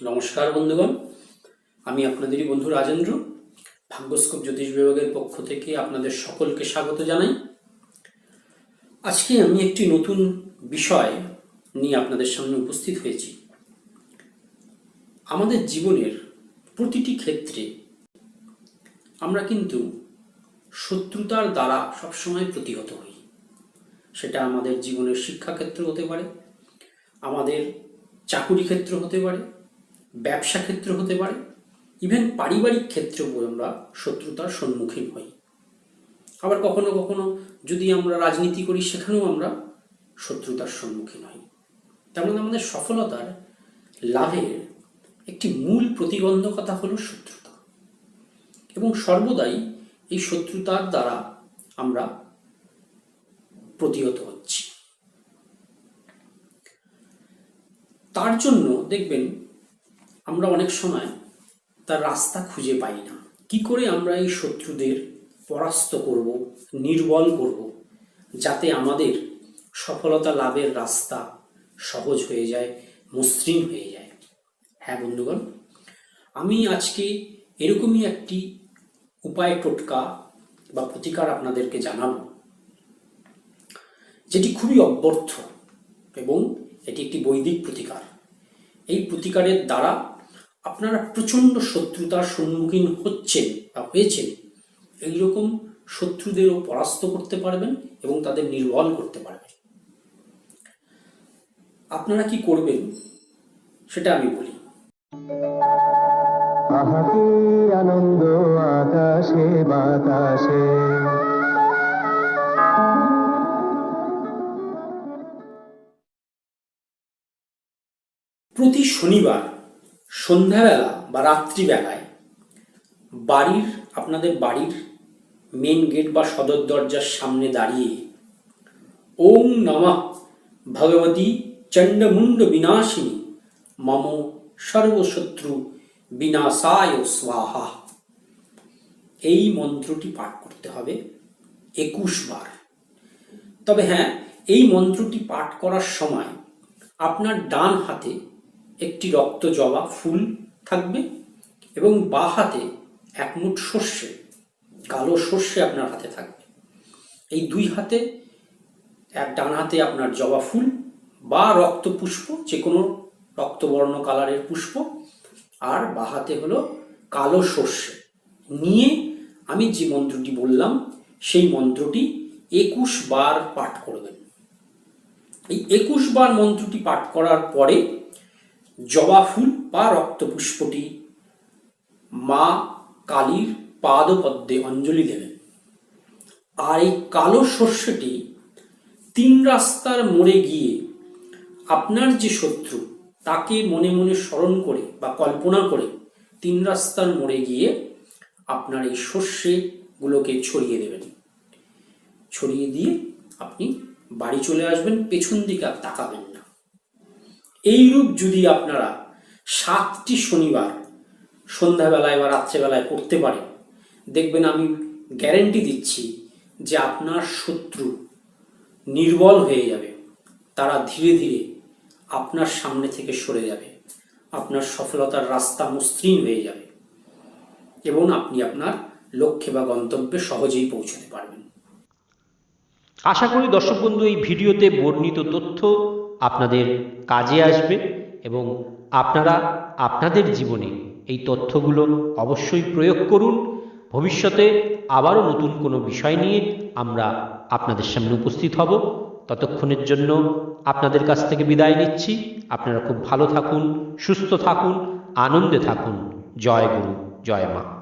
নমস্কার বন্ধুগণ। আমি আপনাদেরই বন্ধু রাজেন্দ্র ভাগ্যস্কোপ জ্যোতিষ বিভাগের পক্ষ থেকে আপনাদের সকলকে স্বাগত জানাই। আজকে আমি একটি নতুন বিষয় নিয়ে আপনাদের সামনে উপস্থিত হয়েছি। আমাদের জীবনের প্রতিটি ক্ষেত্রে আমরা কিন্তু শত্রুতার দ্বারা সবসময় প্রতিহত হই। সেটা আমাদের জীবনের শিক্ষাক্ষেত্র হতে পারে, আমাদের চাকুরি ক্ষেত্র হতে পারে ব্যবসা ক্ষেত্র হতে পারে ইভেন পারিবারিক ক্ষেত্রেও আমরা শত্রুতার সম্মুখীন হই। আবার কখনো কখনো যদি আমরা রাজনীতি করি, সেখানেও আমরা শত্রুতার সম্মুখীন হই। তেমন আমাদের সফলতার লাভের একটি মূল প্রতিবন্ধকতা হলো শত্রুতা। এবং সর্বদাই এই শত্রুতার দ্বারা আমরা প্রতিহত হচ্ছি। তার জন্য দেখবেন আমরা অনেক সময় তার রাস্তা খুঁজে পাই না। কি করে আমরা এই শত্রুদের পরাস্ত করব, নির্বল করব, যাতে আমাদের সফলতা লাভের রাস্তা সহজ হয়ে যায়, মসৃণ হয়ে যায়? হ্যাঁ বন্ধুগণ, আমি আজকে এরকমই একটি উপায় টোটকা বা প্রতিকার আপনাদেরকে জানাব, যেটি খুবই অব্যর্থ এবং এটি একটি বৈদিক প্রতিকার। এই প্রতিকারের দ্বারা আপনারা প্রচণ্ড শত্রুতার সম্মুখীন হচ্ছেন বা হয়েছেন। এইরকম শত্রুদেরও পরাস্ত করতে পারবেন এবং তাদের নির্বল করতে পারবেন। আপনারা কি করবেন? সেটা আমি বলি। আনন্দ, আকাশে বাতাসে। প্রতি শনিবার সন্ধ্যাবেলা বা রাত্রিবেলায় বাড়ির, আপনাদের বাড়ির মেন গেট বা সদর দরজার সামনে দাঁড়িয়ে ওম নমঃ ভগবতী চণ্ডমুণ্ড বিনাশিনী মম সর্বশত্রু বিনাশায় স্বাহা। এই মন্ত্রটি পাঠ করতে হবে একুশ বার। তবে হ্যাঁ এই মন্ত্রটি পাঠ করার সময় আপনার ডান হাতে একটি রক্ত জবা ফুল থাকবে এবং বা হাতে এক মুঠ সর্ষে, কালো সর্ষে আপনার হাতে থাকবে। এই দুই হাতে, এক ডান হাতে আপনার জবা ফুল বা রক্ত পুষ্প যে কোনো রক্তবর্ণ কালারের পুষ্প, আর বা হাতে হলো কালো সর্ষে। নিয়ে আমি যে মন্ত্রটি বললাম, সেই মন্ত্রটি একুশ বার পাঠ করবেন। এই একুশ বার মন্ত্রটি পাঠ করার পরে জবা ফুল বা রক্তপুষ্পটি মা কালীর পাদপদ্মে অঞ্জলি দেবেন। আর এই কালো শস্যটি তিন রাস্তার মোড়ে গিয়ে আপনার যে শত্রু, তাকে মনে মনে স্মরণ করে বা কল্পনা করে তিন রাস্তার মোড়ে গিয়ে আপনার এই শস্যগুলোকে ছড়িয়ে দেবেন। ছড়িয়ে দিয়ে আপনি বাড়ি চলে আসবেন, পেছন দিকে আর তাকাবেন না। এইরূপ যদি আপনারা সাতটি শনিবার সন্ধ্যাবেলায় বা রাত্রেবেলায় করতে পারেন, দেখবেন আমি গ্যারেন্টি দিচ্ছি যে আপনার শত্রু নির্বল হয়ে যাবে। তারা ধীরে ধীরে আপনার সামনে থেকে সরে যাবে। আপনার সফলতার রাস্তা মসৃণ হয়ে যাবে এবং আপনি আপনার লক্ষ্যে বা গন্তব্যে সহজেই পৌঁছতে পারবেন। আশা করি দর্শক বন্ধু, এই ভিডিওতে বর্ণিত তথ্য আপনাদের কাজে আসবে এবং আপনারা আপনাদের জীবনে এই তথ্যগুলো অবশ্যই প্রয়োগ করুন। ভবিষ্যতে আবারও নতুন কোনো বিষয় নিয়ে আমরা আপনাদের সামনে উপস্থিত হব। ততক্ষণের জন্য আপনাদের কাছ থেকে বিদায় নিচ্ছি। আপনারা খুব ভালো থাকুন, সুস্থ থাকুন, আনন্দে থাকুন। জয় গুরু, জয় মা।